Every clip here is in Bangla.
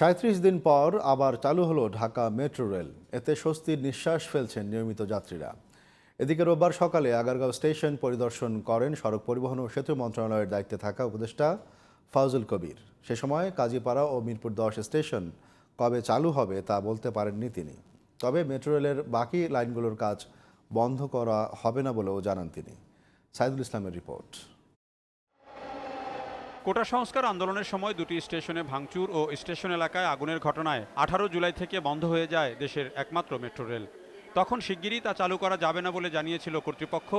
সাঁত্রিশ দিন পর আবার চালু হলো ঢাকা মেট্রো রেল। এতে স্বস্তির নিঃশ্বাস ফেলছেন নিয়মিত যাত্রীরা। এদিকে রোববার সকালে আগারগাঁও স্টেশন পরিদর্শন করেন সড়ক পরিবহন ও সেতু মন্ত্রণালয়ের দায়িত্বে থাকা উপদেষ্টা ফাউজুল কবির। সে সময় কাজীপাড়া ও মিরপুর দশ স্টেশন কবে চালু হবে তা বলতে পারেননি তিনি। তবে মেট্রো রেলের বাকি লাইনগুলোর কাজ বন্ধ করা হবে না বলেও জানান তিনি। সাইদুল ইসলামের রিপোর্ট। কোটা সংস্কার আন্দোলনের সময় দুটি স্টেশনে ভাঙচুর ও স্টেশন এলাকায় আগুনের ঘটনায় আঠারো জুলাই থেকে বন্ধ হয়ে যায় দেশের একমাত্র মেট্রো রেল। তখন শিগগিরই তা চালু করা যাবে না বলে জানিয়েছিল কর্তৃপক্ষ।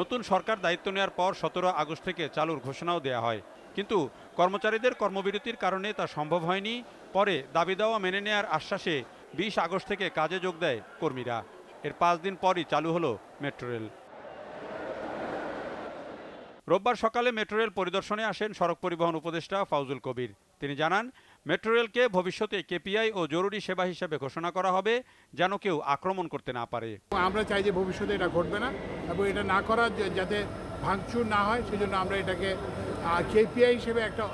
নতুন সরকার দায়িত্ব নেওয়ার পর সতেরো আগস্ট থেকে চালুর ঘোষণাও দেওয়া হয়। কিন্তু কর্মচারীদের কর্মবিরতির কারণে তা সম্ভব হয়নি। পরে দাবি দেওয়া মেনে নেওয়ার আশ্বাসে বিশ আগস্ট থেকে কাজে যোগ দেয় কর্মীরা। এর পাঁচ দিন পরই চালু হলো মেট্রো রেল। রোববার সকালে মেট্রো রেল পরিদর্শনে আসেন সড়ক পরিবহন উপদেষ্টা ফাউজুল কবির। তিনি জানান, মেট্রো রেলকে ভবিষ্যতে কেপিআই ও জরুরি সেবা হিসেবে ঘোষণা করা হবে যেন কেউ আক্রমণ করতে না পারে। আমরা চাই যে ভবিষ্যতে এটা ঘটবে না এবং এটা না করার যাতে ভাঙচুর না হয়, সেজন্য আমরা এটাকে কেপিআই হিসেবে একটা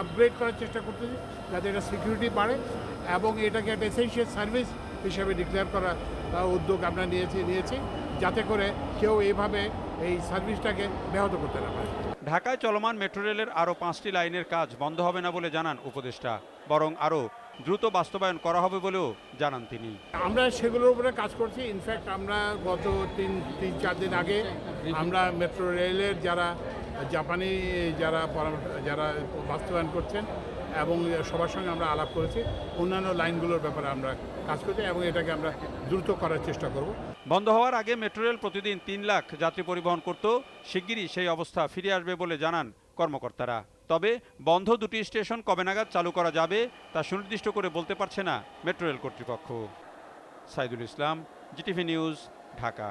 আপগ্রেড করার চেষ্টা করতেছি যাতে এটা সিকিউরিটি বাড়ে এবং এটাকে একটা এসেন্সিয়াল সার্ভিস হিসেবে ডিক্লেয়ার করার উদ্যোগ আমরা নিয়েছি নিয়েছি। যাতে করে কেউ এভাবে এই সার্ভিসটাকে ব্যাহত করতে না পারে। ঢাকায় চলমান মেট্রো রেলের আরও পাঁচটি লাইনের কাজ বন্ধ হবে না বলে জানান উপদেষ্টা বরং আরও দ্রুত বাস্তবায়ন করা হবে বলেও জানান তিনি। আমরা সেগুলোর উপরে কাজ করছি। ইনফ্যাক্ট আমরা গত তিন তিন চার দিন আগে আমরা মেট্রো রেলের যারা জাপানি যারা যারা বাস্তবায়ন করছেন এবং সবার সঙ্গে আমরা আলাপ করেছি। অন্যান্য লাইনগুলোর ব্যাপারে আমরা কাজ করছি এবং এটাকে আমরা দ্রুত করার চেষ্টা করব। বন্ধ হওয়ার আগে মেট্রো রেল প্রতিদিন তিন লাখ যাত্রী পরিবহন করত। শিগগিরই সেই অবস্থা ফিরে আসবে বলে জানান কর্মকর্তারা। তবে বন্ধ দুটি স্টেশন কবে নাগাদ চালু করা যাবে তা সুনির্দিষ্ট করে বলতে পারছে না মেট্রো রেল কর্তৃপক্ষ। Saidul Islam, GTV news, Dhaka.